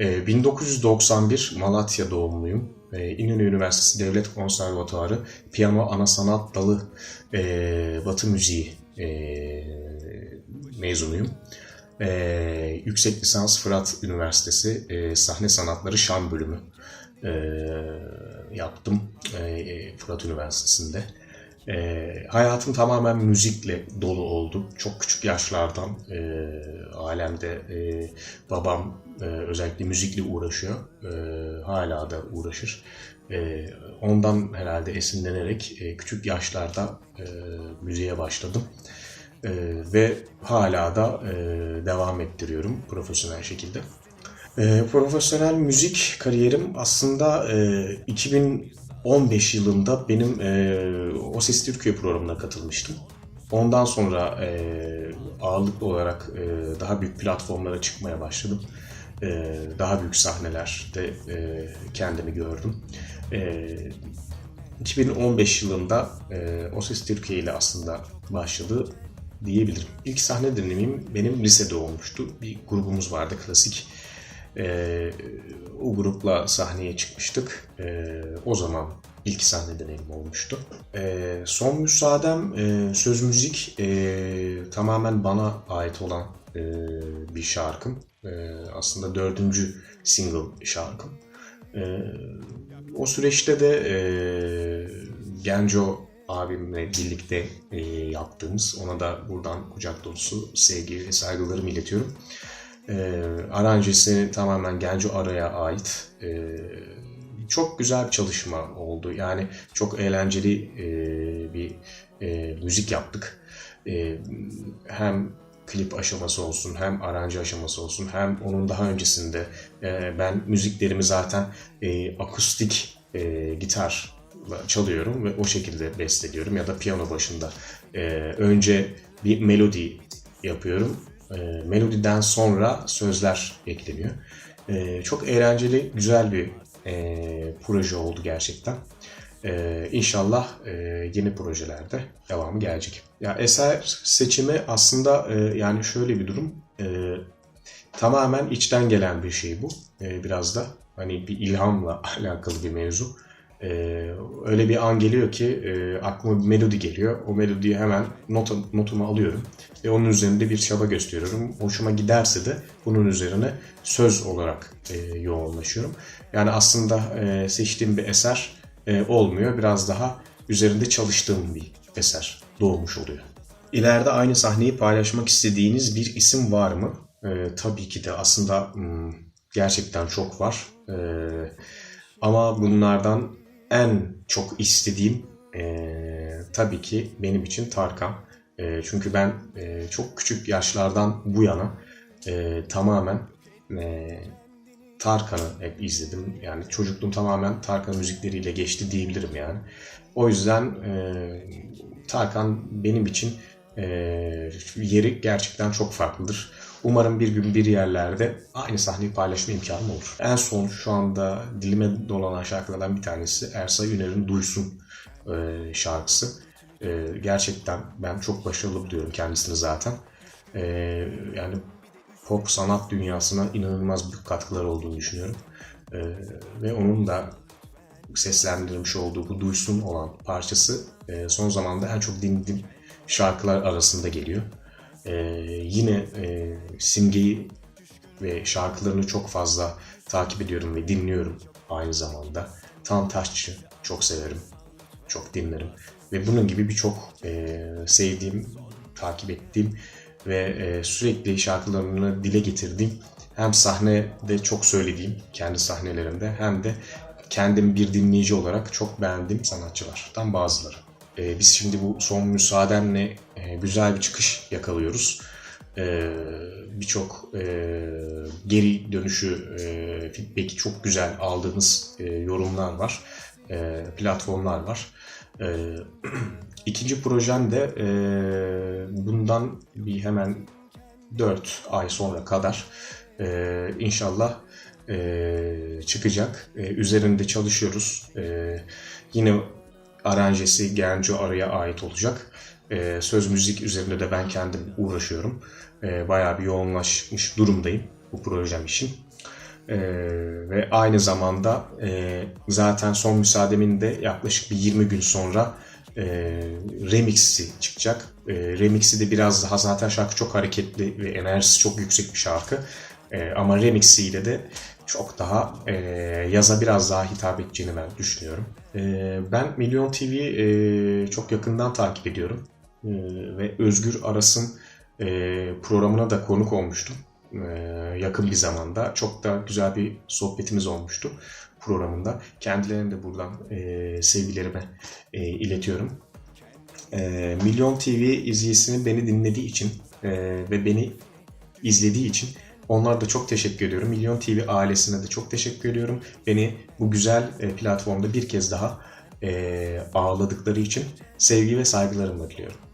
Ee, 1991 Malatya doğumluyum. Ee, İnönü Üniversitesi Devlet Konservatuarı Piyano Ana Sanat Dalı e, Batı Müziği e, mezunuyum. Ee, yüksek lisans Fırat Üniversitesi e, Sahne Sanatları Şan Bölümü e, yaptım e, Fırat Üniversitesi'nde. E, hayatım tamamen müzikle dolu oldu. Çok küçük yaşlardan e, alemde e, babam e, özellikle müzikle uğraşıyor. E, hala da uğraşır. E, ondan herhalde esinlenerek e, küçük yaşlarda e, müziğe başladım. E, ve hala da e, devam ettiriyorum profesyonel şekilde. E, profesyonel müzik kariyerim aslında e, 2015 yılında benim e, O Ses Türkiye programına katılmıştım. Ondan sonra e, ağırlıklı olarak e, daha büyük platformlara çıkmaya başladım. E, daha büyük sahnelerde e, kendimi gördüm. E, 2015 yılında e, O Ses Türkiye ile aslında başladı diyebilirim. İlk sahne deneyimim benim lisede olmuştu. Bir grubumuz vardı klasik. Ee, o grupla sahneye çıkmıştık. Ee, o zaman ilk sahne deneyimim olmuştu. Ee, son müsaadem e, söz müzik e, tamamen bana ait olan e, bir şarkım. E, aslında dördüncü single şarkım. E, o süreçte de e, Genco abimle birlikte e, yaptığımız, ona da buradan kucak dolusu sevgi ve saygılarımı iletiyorum. E, aranjesi tamamen Genco Ara'ya ait. E, çok güzel bir çalışma oldu. Yani çok eğlenceli e, bir e, müzik yaptık. E, hem klip aşaması olsun, hem aranje aşaması olsun, hem onun daha öncesinde e, ben müziklerimi zaten e, akustik e, gitar çalıyorum ve o şekilde besteliyorum ya da piyano başında. E, önce bir melodi yapıyorum. E, melodiden sonra sözler ekleniyor. E, çok eğlenceli, güzel bir e, proje oldu gerçekten. E, inşallah e, yeni projelerde devamı gelecek. Ya eser seçimi aslında e, yani şöyle bir durum. E, tamamen içten gelen bir şey bu. E, biraz da hani bir ilhamla alakalı bir mevzu. Ee, öyle bir an geliyor ki e, aklıma bir melodi geliyor. O melodiyi hemen not, notumu alıyorum ve onun üzerinde bir çaba gösteriyorum. Hoşuma giderse de bunun üzerine söz olarak e, yoğunlaşıyorum. Yani aslında e, seçtiğim bir eser e, olmuyor. Biraz daha üzerinde çalıştığım bir eser doğmuş oluyor. İleride aynı sahneyi paylaşmak istediğiniz bir isim var mı? E, tabii ki de aslında hmm, gerçekten çok var. E, ama bunlardan en çok istediğim e, tabii ki benim için Tarkan. E, çünkü ben e, çok küçük yaşlardan bu yana e, tamamen e, Tarkan'ı hep izledim. Yani çocukluğum tamamen Tarkan müzikleriyle geçti diyebilirim yani. O yüzden e, Tarkan benim için e, yeri gerçekten çok farklıdır. Umarım bir gün bir yerlerde aynı sahneyi paylaşma imkanım olur. En son şu anda dilime dolanan şarkılardan bir tanesi Ersay Üner'in Duysun e, şarkısı. E, gerçekten ben çok başarılı buluyorum kendisini zaten. E, yani pop sanat dünyasına inanılmaz büyük katkılar olduğunu düşünüyorum. E, ve onun da seslendirmiş olduğu bu Duysun olan parçası e, son zamanda en çok dinlediğim şarkılar arasında geliyor. Ee, yine e, Simge'yi ve şarkılarını çok fazla takip ediyorum ve dinliyorum aynı zamanda. Tan Taşçı çok severim, çok dinlerim. Ve bunun gibi birçok e, sevdiğim, takip ettiğim ve e, sürekli şarkılarını dile getirdiğim hem sahnede çok söylediğim kendi sahnelerimde hem de kendim bir dinleyici olarak çok beğendiğim sanatçılardan bazıları. E, biz şimdi bu son müsaadenle e, güzel bir çıkış yakalıyoruz. E, Birçok e, geri dönüşü, e, feedback'i çok güzel aldığımız e, yorumlar var, e, platformlar var. E, ikinci projem de e, bundan bir hemen 4 ay sonra kadar e, inşallah e, çıkacak. E, üzerinde çalışıyoruz. E, yine aranjesi Genco Arı'ya ait olacak. E, söz müzik üzerinde de ben kendim uğraşıyorum. E, bayağı bir yoğunlaşmış durumdayım bu projem için. Ee, ve aynı zamanda e, zaten son müsaademin de yaklaşık bir 20 gün sonra e, remix'i çıkacak. E, remix'i de biraz daha zaten şarkı çok hareketli ve enerjisi çok yüksek bir şarkı. E, ama remix'iyle de çok daha e, yaza biraz daha hitap edeceğini ben düşünüyorum. E, ben Milyon TV'yi e, çok yakından takip ediyorum. E, ve Özgür Aras'ın e, programına da konuk olmuştum e, yakın bir zamanda. Çok da güzel bir sohbetimiz olmuştu programında. Kendilerine de buradan e, sevgilerimi e, iletiyorum. E, Milyon TV izleyicisinin beni dinlediği için e, ve beni izlediği için onlara da çok teşekkür ediyorum. Milyon TV ailesine de çok teşekkür ediyorum. Beni bu güzel e, platformda bir kez daha e, ağırladıkları için sevgi ve saygılarımla diliyorum.